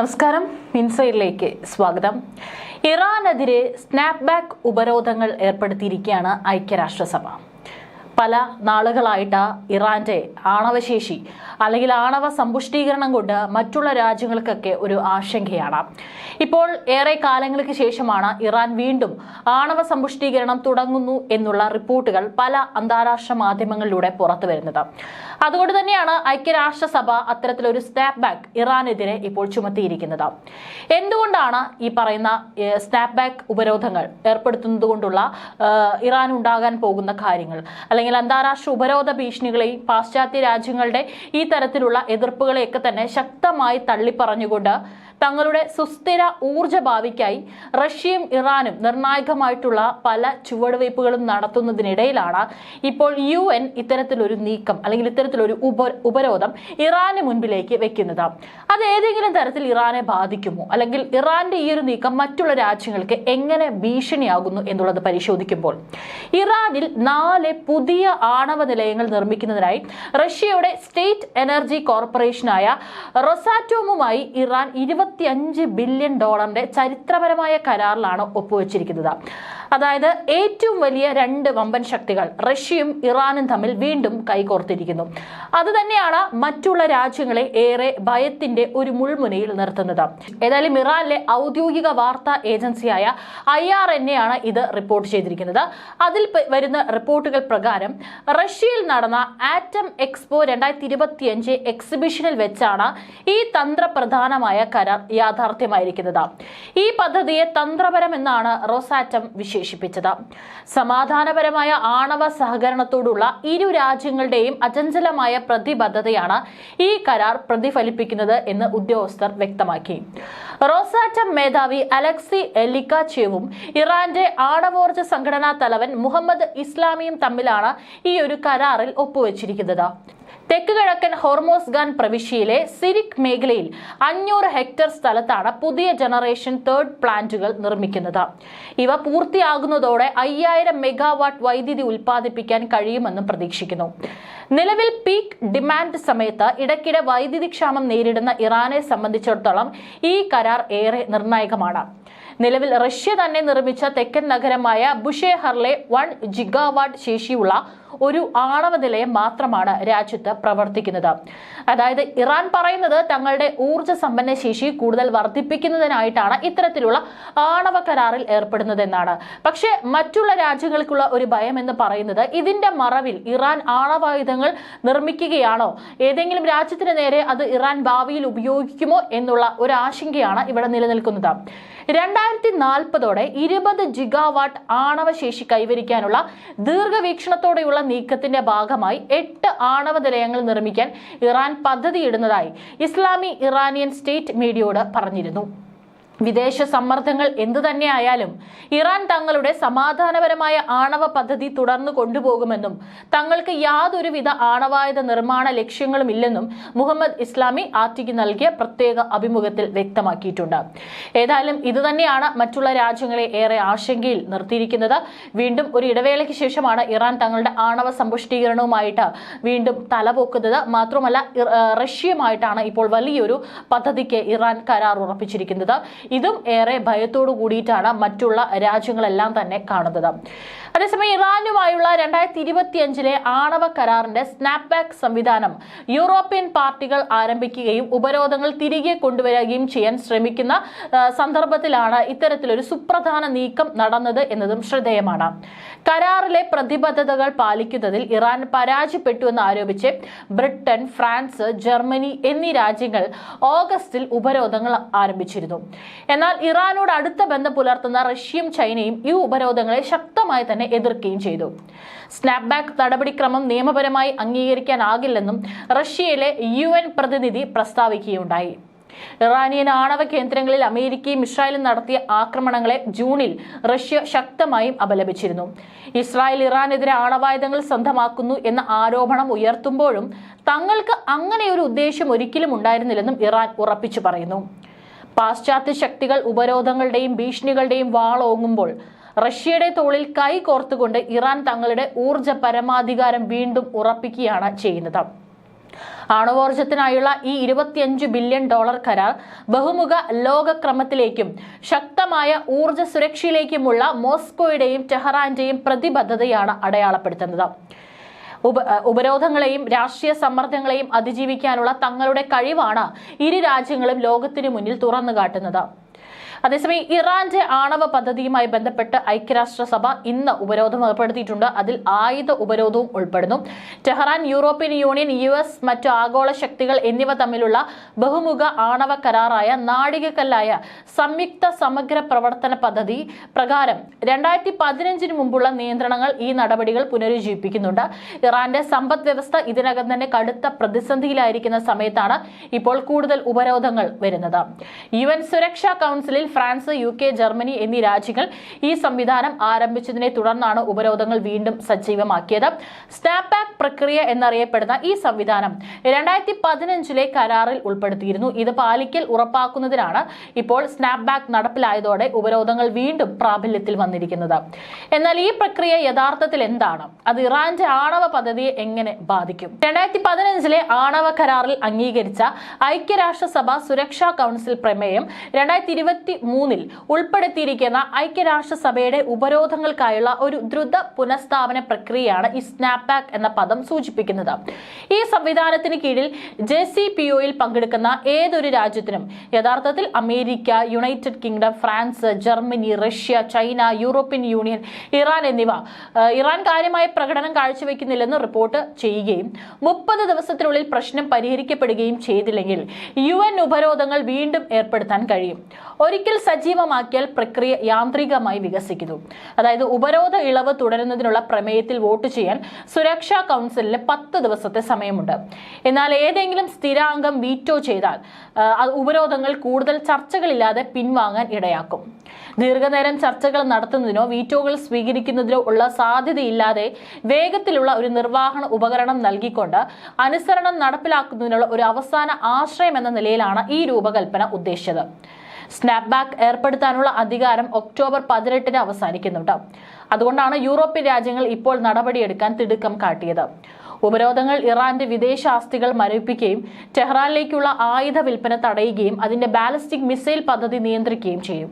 നമസ്കാരം. ഇൻസൈഡിലേക്ക് സ്വാഗതം. ഇറാനെതിരെ സ്നാപ്ബാക്ക് ഉപരോധങ്ങൾ ഏർപ്പെടുത്തിയിരിക്കുകയാണ് ഐക്യരാഷ്ട്രസഭ. പല നാളുകളായിട്ട് ഇറാന്റെ ആണവശേഷി അല്ലെങ്കിൽ ആണവ സമ്പുഷ്ടീകരണം കൊണ്ട് മറ്റുള്ള രാജ്യങ്ങൾക്കൊക്കെ ഒരു ആശങ്കയാണ്. ഇപ്പോൾ ഏറെ കാലങ്ങൾക്ക് ശേഷമാണ് ഇറാൻ വീണ്ടും ആണവ സമ്പുഷ്ടീകരണം തുടങ്ങുന്നു എന്നുള്ള റിപ്പോർട്ടുകൾ പല അന്താരാഷ്ട്ര മാധ്യമങ്ങളിലൂടെ പുറത്തു വരുന്നത്. അതുകൊണ്ട് തന്നെയാണ് ഐക്യരാഷ്ട്രസഭ അത്തരത്തിലൊരു സ്നാപ്പ് ബാക്ക് ഇറാനെതിരെ ഇപ്പോൾ ചുമത്തിയിരിക്കുന്നത്. എന്തുകൊണ്ടാണ് ഈ പറയുന്ന സ്നാപ്പ് ബാക്ക് ഉപരോധങ്ങൾ ഏർപ്പെടുത്തുന്നത് കൊണ്ടുള്ള ഇറാൻ ഉണ്ടാകാൻ പോകുന്ന കാര്യങ്ങൾ? അല്ലെങ്കിൽ അന്താരാഷ്ട്ര ഉപരോധ ഭീഷണികളെയും പാശ്ചാത്യ രാജ്യങ്ങളുടെ ഈ തരത്തിലുള്ള എതിർപ്പുകളെയൊക്കെ തന്നെ ശക്തമായി തള്ളിപ്പറഞ്ഞുകൊണ്ട് തങ്ങളുടെ സുസ്ഥിര ഊർജ ഭാവിക്കായി റഷ്യയും ഇറാനും നിർണായകമായിട്ടുള്ള പല ചുവടുവയ്പ്പുകളും നടത്തുന്നതിനിടയിലാണ് ഇപ്പോൾ യു എൻ ഇത്തരത്തിലൊരു നീക്കം അല്ലെങ്കിൽ ഇത്തരത്തിലൊരു ഉപ ഉപരോധം ഇറാന് മുൻപിലേക്ക് വെക്കുന്നത്. അത് ഏതെങ്കിലും തരത്തിൽ ഇറാനെ ബാധിക്കുമോ? അല്ലെങ്കിൽ ഇറാന്റെ ഈ ഒരു നീക്കം മറ്റുള്ള രാജ്യങ്ങൾക്ക് എങ്ങനെ ഭീഷണിയാകുന്നു എന്നുള്ളത് പരിശോധിക്കുമ്പോൾ ഇറാനിൽ നാല് പുതിയ ആണവ നിലയങ്ങൾ നിർമ്മിക്കുന്നതിനായി റഷ്യയുടെ സ്റ്റേറ്റ് എനർജി കോർപ്പറേഷനായ റൊസാറ്റോമുമായി ഇറാൻ ഇരുപത്തിയഞ്ച് ബില്യൺ ഡോളറിന്റെ ചരിത്രപരമായ കരാറിലാണ് ഒപ്പുവെച്ചിരിക്കുന്നത്. അതായത് ഏറ്റവും വലിയ രണ്ട് വമ്പൻ ശക്തികൾ റഷ്യയും ഇറാനും തമ്മിൽ വീണ്ടും കൈകോർത്തിരിക്കുന്നു. അത് തന്നെയാണ് മറ്റുള്ള രാജ്യങ്ങളെ ഏറെ ഭയത്തിന്റെ ഒരു മുൾമുനയിൽ നിർത്തുന്നത്. ഏതായാലും ഇറാനിലെ ഔദ്യോഗിക വാർത്താ ഏജൻസിയായ ഐ ആർ എൻ എ ആണ് ഇത് റിപ്പോർട്ട് ചെയ്തിരിക്കുന്നത്. അതിൽ വരുന്ന റിപ്പോർട്ടുകൾ പ്രകാരം റഷ്യയിൽ നടന്ന ആറ്റം എക്സ്പോ രണ്ടായിരത്തി ഇരുപത്തിയഞ്ച് എക്സിബിഷനിൽ വെച്ചാണ് ഈ തന്ത്രപ്രധാനമായ കരാർ യാഥാർത്ഥ്യമായിരിക്കുന്നത്. ഈ പദ്ധതിയെ തന്ത്രപരമെന്നാണ് റൊസാറ്റം വിശേഷിപ്പിച്ചത്. സമാധാനപരമായ ആണവ സഹകരണത്തോടുള്ള ഇരു രാജ്യങ്ങളുടെയും അചഞ്ചലമായ പ്രതിബദ്ധതയാണ് ഈ കരാർ പ്രതിഫലിപ്പിക്കുന്നത് എന്ന് ഉദ്യോഗസ്ഥർ വ്യക്തമാക്കി. റോസാറ്റം മേധാവി അലക്സി എലിക്കാച്ചേവും ഇറാന്റെ ആണവോർജ സംഘടനാ തലവൻ മുഹമ്മദ് ഇസ്ലാമിയും തമ്മിലാണ് ഈ ഒരു കരാറിൽ ഒപ്പുവെച്ചിരിക്കുന്നത്. തെക്ക് കിഴക്കൻ ഹോർമോസ്ഗാൻ പ്രവിശ്യയിലെ സിരിക് മേഖലയിൽ അഞ്ഞൂറ് ഹെക്ടർ സ്ഥലത്താണ് പുതിയ ജനറേഷൻ തേർഡ് പ്ലാന്റുകൾ നിർമ്മിക്കുന്നത്. ഇവ പൂർത്തിയാകുന്നതോടെ അയ്യായിരം മെഗാവാട്ട് വൈദ്യുതി ഉൽപ്പാദിപ്പിക്കാൻ കഴിയുമെന്നും പ്രതീക്ഷിക്കുന്നു. നിലവിൽ പീക്ക് ഡിമാൻഡ് സമയത്ത് ഇടയ്ക്കിടെ വൈദ്യുതി ക്ഷാമം നേരിടുന്ന ഇറാനെ സംബന്ധിച്ചിടത്തോളം ഈ കരാർ ഏറെ നിർണായകമാണ്. നിലവിൽ റഷ്യ തന്നെ നിർമ്മിച്ച തെക്കൻ നഗരമായ ബുഷേഹറിലെ വൺ ജിഗാവാട്ട് ശേഷിയുള്ള ഒരു ആണവ നിലയം മാത്രമാണ് രാജ്യത്ത് പ്രവർത്തിക്കുന്നത്. അതായത് ഇറാൻ പറയുന്നത് തങ്ങളുടെ ഊർജ സമ്പന്ന ശേഷി കൂടുതൽ വർദ്ധിപ്പിക്കുന്നതിനായിട്ടാണ് ഇത്തരത്തിലുള്ള ആണവ കരാറിൽ ഏർപ്പെടുന്നതെന്നാണ്. പക്ഷേ മറ്റുള്ള രാജ്യങ്ങൾക്കുള്ള ഒരു ഭയം എന്ന് പറയുന്നത് ഇതിന്റെ മറവിൽ ഇറാൻ ആണവായുധങ്ങൾ നിർമ്മിക്കുകയാണോ? ഏതെങ്കിലും രാജ്യത്തിന് നേരെ അത് ഇറാൻ ഭാവിയിൽ ഉപയോഗിക്കുമോ എന്നുള്ള ഒരു ആശങ്കയാണ് ഇവിടെ നിലനിൽക്കുന്നത്. രണ്ടായിരത്തി നാൽപ്പതോടെ ഇരുപത് ജിഗാവാട്ട് ആണവശേഷി കൈവരിക്കാനുള്ള ദീർഘവീക്ഷണത്തോടെയുള്ള നീക്കത്തിന്റെ ഭാഗമായി എട്ട് ആണവ നിലയങ്ങൾ നിർമ്മിക്കാൻ ഇറാൻ പദ്ധതിയിടുന്നതായി ഇസ്ലാമി ഇറാനിയൻ സ്റ്റേറ്റ് മീഡിയയോട് പറഞ്ഞിരുന്നു. വിദേശ സമ്മർദ്ദങ്ങൾ എന്തു തന്നെയായാലും ഇറാൻ തങ്ങളുടെ സമാധാനപരമായ ആണവ പദ്ധതി തുടർന്നു കൊണ്ടുപോകുമെന്നും തങ്ങൾക്ക് യാതൊരുവിധ ആണവായുധ നിർമ്മാണ ലക്ഷ്യങ്ങളും ഇല്ലെന്നും മുഹമ്മദ് ഇസ്ലാമി ആറ്റിക്ക് നൽകിയ പ്രത്യേക അഭിമുഖത്തിൽ വ്യക്തമാക്കിയിട്ടുണ്ട്. ഏതായാലും ഇതുതന്നെയാണ് മറ്റുള്ള രാജ്യങ്ങളെ ഏറെ ആശങ്കയിൽ നിർത്തിയിരിക്കുന്നത്. വീണ്ടും ഒരു ഇടവേളയ്ക്ക് ശേഷമാണ് ഇറാൻ തങ്ങളുടെ ആണവ സമ്പുഷ്ടീകരണവുമായിട്ട് വീണ്ടും തലപോക്കുന്നത്. മാത്രമല്ല റഷ്യയുമായിട്ടാണ് ഇപ്പോൾ വലിയൊരു പദ്ധതിക്ക് ഇറാൻ കരാർ ഉറപ്പിച്ചിരിക്കുന്നത്. ഇതും ഏറെ ഭയത്തോടു കൂടിയിട്ടാണ് മറ്റുള്ള രാജ്യങ്ങളെല്ലാം തന്നെ കാണുന്നത്. അതേസമയം ഇറാനുമായുള്ള രണ്ടായിരത്തി ഇരുപത്തിയഞ്ചിലെ ആണവ കരാറിന്റെ സ്നാപ്ബാക്ക് സംവിധാനം യൂറോപ്യൻ പാർട്ടികൾ ആരംഭിക്കുകയും ഉപരോധങ്ങൾ തിരികെ കൊണ്ടുവരികയും ചെയ്യാൻ ശ്രമിക്കുന്ന സന്ദർഭത്തിലാണ് ഇത്തരത്തിലൊരു സുപ്രധാന നീക്കം നടന്നത് എന്നതും ശ്രദ്ധേയമാണ്. കരാറിലെ പ്രതിബദ്ധതകൾ പാലിക്കുന്നതിൽ ഇറാൻ പരാജയപ്പെട്ടു എന്ന് ആരോപിച്ച് ബ്രിട്ടൻ ഫ്രാൻസ് ജർമ്മനി എന്നീ രാജ്യങ്ങൾ ഓഗസ്റ്റിൽ ഉപരോധങ്ങൾ ആരംഭിച്ചിരുന്നു. എന്നാൽ ഇറാനോട് അടുത്ത ബന്ധം പുലർത്തുന്ന റഷ്യയും ചൈനയും ഈ ഉപരോധങ്ങളെ ശക്തമായി തന്നെ എതിർക്കുകയും ചെയ്തു. സ്നാപ്ബാക്ക് നടപടിക്രമം നിയമപരമായി അംഗീകരിക്കാനാകില്ലെന്നും റഷ്യയിലെ യു എൻ പ്രതിനിധി പ്രസ്താവിക്കുകയുണ്ടായി. ഇറാനിയൻ ആണവ കേന്ദ്രങ്ങളിൽ അമേരിക്കയും ഇസ്രായേലും നടത്തിയ ആക്രമണങ്ങളെ ജൂണിൽ റഷ്യ ശക്തമായും അപലപിച്ചിരുന്നു. ഇസ്രായേൽ ഇറാനെതിരെ ആണവായുധങ്ങൾ സ്വന്തമാക്കുന്നു എന്ന ആരോപണം ഉയർത്തുമ്പോഴും തങ്ങൾക്ക് അങ്ങനെ ഒരു ഉദ്ദേശം ഒരിക്കലും ഉണ്ടായിരുന്നില്ലെന്നും ഇറാൻ ഉറപ്പിച്ചു പറയുന്നു. പാശ്ചാത്യ ശക്തികൾ ഉപരോധങ്ങളുടെയും ഭീഷണികളുടെയും വാളോങ്ങുമ്പോൾ റഷ്യയുടെ തോളിൽ കൈ കോർത്തുകൊണ്ട് ഇറാൻ തങ്ങളുടെ ഊർജ പരമാധികാരം വീണ്ടും ഉറപ്പിക്കുകയാണ് ചെയ്യുന്നത്. ആണവോർജത്തിനായുള്ള ഈ ഇരുപത്തിയഞ്ച് ബില്യൺ ഡോളർ കരാർ ബഹുമുഖ ലോകക്രമത്തിലേക്കും ശക്തമായ ഊർജ സുരക്ഷയിലേക്കുമുള്ള മോസ്കോയുടെയും ടെഹ്റാന്റെയും പ്രതിബദ്ധതയാണ് അടയാളപ്പെടുത്തുന്നത്. ഉപ ഉപരോധങ്ങളെയും രാഷ്ട്രീയ സമ്മർദ്ദങ്ങളെയും അതിജീവിക്കാനുള്ള തങ്ങളുടെ കഴിവാണ് ഇരു രാജ്യങ്ങളും ലോകത്തിനു മുന്നിൽ തുറന്നു കാട്ടുന്നത്. അതേസമയം ഇറാന്റെ ആണവ പദ്ധതിയുമായി ബന്ധപ്പെട്ട് ഐക്യരാഷ്ട്രസഭ ഇന്ന് ഉപരോധം ഏർപ്പെടുത്തിയിട്ടുണ്ട്. അതിൽ ആയുധ ഉപരോധവും ഉൾപ്പെടുന്നു. Tehran European union U S മറ്റു ആഗോള ശക്തികൾ എന്നിവ തമ്മിലുള്ള ബഹുമുഖ ആണവ കരാറായ നാഴികക്കല്ലായ സംയുക്ത സമഗ്ര പ്രവർത്തന പദ്ധതി പ്രകാരം രണ്ടായിരത്തി പതിനഞ്ചിന് മുമ്പുള്ള നിയന്ത്രണങ്ങൾ ഈ നടപടികൾ പുനരുജ്ജീവിപ്പിക്കുന്നുണ്ട്. ഇറാന്റെ സമ്പദ് വ്യവസ്ഥ ഇതിനകം തന്നെ കടുത്ത പ്രതിസന്ധിയിലായിരിക്കുന്ന സമയത്താണ് ഇപ്പോൾ കൂടുതൽ ഉപരോധങ്ങൾ വരുന്നത്. യു എൻ സുരക്ഷാ കൗൺസിലിൽ ഫ്രാൻസ് യു കെ ജർമ്മനി എന്നീ രാജ്യങ്ങൾ ഈ സംവിധാനം ആരംഭിച്ചതിനെ തുടർന്നാണ് ഉപരോധങ്ങൾ വീണ്ടും സജീവമാക്കിയത്. സ്നാപ്ബാക്ക് പ്രക്രിയ എന്നറിയപ്പെടുന്ന ഈ സംവിധാനം രണ്ടായിരത്തി പതിനഞ്ചിലെ കരാറിൽ ഉൾപ്പെടുത്തിയിരുന്നു. ഇത് പാലിക്കൽ ഉറപ്പാക്കുന്നതിനാണ് ഇപ്പോൾ സ്നാപ്ബാക്ക് നടപ്പിലായതോടെ ഉപരോധങ്ങൾ വീണ്ടും പ്രാബല്യത്തിൽ വന്നിരിക്കുന്നത്. എന്നാൽ ഈ പ്രക്രിയ യഥാർത്ഥത്തിൽ എന്താണ്? അത് ഇറാന്റെ ആണവ പദ്ധതിയെ എങ്ങനെ ബാധിക്കും? രണ്ടായിരത്തി പതിനഞ്ചിലെ ആണവ കരാറിൽ അംഗീകരിച്ച ഐക്യരാഷ്ട്രസഭ സുരക്ഷാ കൗൺസിൽ പ്രമേയം രണ്ടായിരത്തി ഇരുപത്തി മൂന്നിൽ ഉൾപ്പെടുത്തിയിരിക്കുന്ന ഐക്യരാഷ്ട്രസഭയുടെ ഉപരോധങ്ങൾക്കായുള്ള ഒരു ദ്രുത പുനഃസ്ഥാപന പ്രക്രിയയാണ് ഈ സ്നാപ്ബാക്ക് എന്ന പദം സൂചിപ്പിക്കുന്നത്. ഈ സംവിധാനത്തിന് കീഴിൽ ജെ സി പി ഒയിൽ പങ്കെടുക്കുന്ന ഏതൊരു രാജ്യത്തിനും യഥാർത്ഥത്തിൽ America United Kingdom France Germany Russia China European Union Iran എന്നിവ ഇറാൻ കാര്യമായ പ്രകടനം കാഴ്ചവെക്കുന്നില്ലെന്ന് റിപ്പോർട്ട് ചെയ്യുകയും മുപ്പത് ദിവസത്തിനുള്ളിൽ പ്രശ്നം പരിഹരിക്കപ്പെടുകയും ചെയ്തില്ലെങ്കിൽ യു എൻ ഉപരോധങ്ങൾ വീണ്ടും ഏർപ്പെടുത്താൻ കഴിയും. ഒരിക്കൽ സജീവമാക്കിയാൽ പ്രക്രിയ യാന്ത്രികമായി വികസിക്കുന്നു. അതായത് ഉപരോധ ഇളവ് തുടരുന്നതിനുള്ള പ്രമേയത്തിൽ വോട്ട് ചെയ്യാൻ സുരക്ഷാ കൗൺസിലിന് പത്ത് ദിവസത്തെ സമയമുണ്ട്. എന്നാൽ ഏതെങ്കിലും സ്ഥിരാംഗം വീറ്റോ ചെയ്താൽ ഉപരോധങ്ങൾ കൂടുതൽ ചർച്ചകളില്ലാതെ പിൻവാങ്ങാൻ ഇടയാക്കും. ദീർഘനേരം ചർച്ചകൾ നടത്തുന്നതിനോ വീറ്റോകൾ സ്വീകരിക്കുന്നതിനോ ഉള്ള സാധ്യതയില്ലാതെ വേഗത്തിലുള്ള ഒരു നിർവഹണ ഉപകരണം നൽകിക്കൊണ്ട് അനുസരണം നടപ്പിലാക്കുന്നതിനുള്ള ഒരു അവസാന ആശ്രയം എന്ന നിലയിലാണ് ഈ രൂപകൽപ്പന ഉദ്ദേശിച്ചത്. സ്നാപ്ബാക്ക് ഏർപ്പെടുത്താനുള്ള അധികാരം ഒക്ടോബർ പതിനെട്ടിന് അവസാനിക്കുന്നുണ്ട്. അതുകൊണ്ടാണ് യൂറോപ്യൻ രാജ്യങ്ങൾ ഇപ്പോൾ നടപടിയെടുക്കാൻ തിടുക്കം കാട്ടിയത്. ഉപരോധങ്ങൾ ഇറാന്റെ വിദേശ ആസ്തികൾ മരവിപ്പിക്കുകയും ടെഹ്റാനിലേക്കുള്ള ആയുധ വിൽപ്പന തടയുകയും അതിന്റെ ബാലിസ്റ്റിക് മിസൈൽ പദ്ധതി നിയന്ത്രിക്കുകയും ചെയ്യും.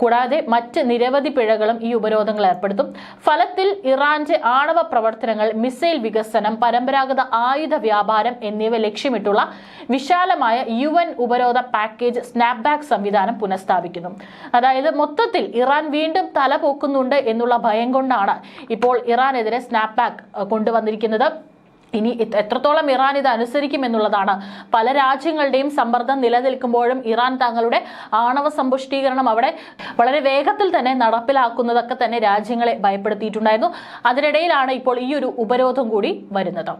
കൂടാതെ മറ്റ് നിരവധി പിഴകളും ഈ ഉപരോധങ്ങൾ ഏർപ്പെടുത്തും. ഫലത്തിൽ ഇറാന്റെ ആണവ പ്രവർത്തനങ്ങൾ മിസൈൽ വികസനം പരമ്പരാഗത ആയുധ വ്യാപാരം എന്നിവ ലക്ഷ്യമിട്ടുള്ള വിശാലമായ യു ഉപരോധ പാക്കേജ് സ്നാപ്ബാക്ക് സംവിധാനം പുനഃസ്ഥാപിക്കുന്നു. അതായത് മൊത്തത്തിൽ ഇറാൻ വീണ്ടും തല പോക്കുന്നുണ്ട് എന്നുള്ള ഭയം കൊണ്ടാണ് ഇപ്പോൾ ഇറാനെതിരെ സ്നാപ്ബാക്ക് കൊണ്ടുവന്നിരിക്കുന്നത്. ഇനി എത്രത്തോളം ഇറാൻ ഇത് അനുസരിക്കും എന്നുള്ളതാണ്. പല രാജ്യങ്ങളുടെയും സമ്മർദ്ദം നിലനിൽക്കുമ്പോഴും ഇറാൻ തങ്ങളുടെ ആണവ സമ്പുഷ്ടീകരണം അവിടെ വളരെ വേഗത്തിൽ തന്നെ നടപ്പിലാക്കുന്നതൊക്കെ തന്നെ രാജ്യങ്ങളെ ഭയപ്പെടുത്തിയിട്ടുണ്ടായിരുന്നു. അതിനിടയിലാണ് ഇപ്പോൾ ഈ ഒരു ഉപരോധം കൂടി വരുന്നത്.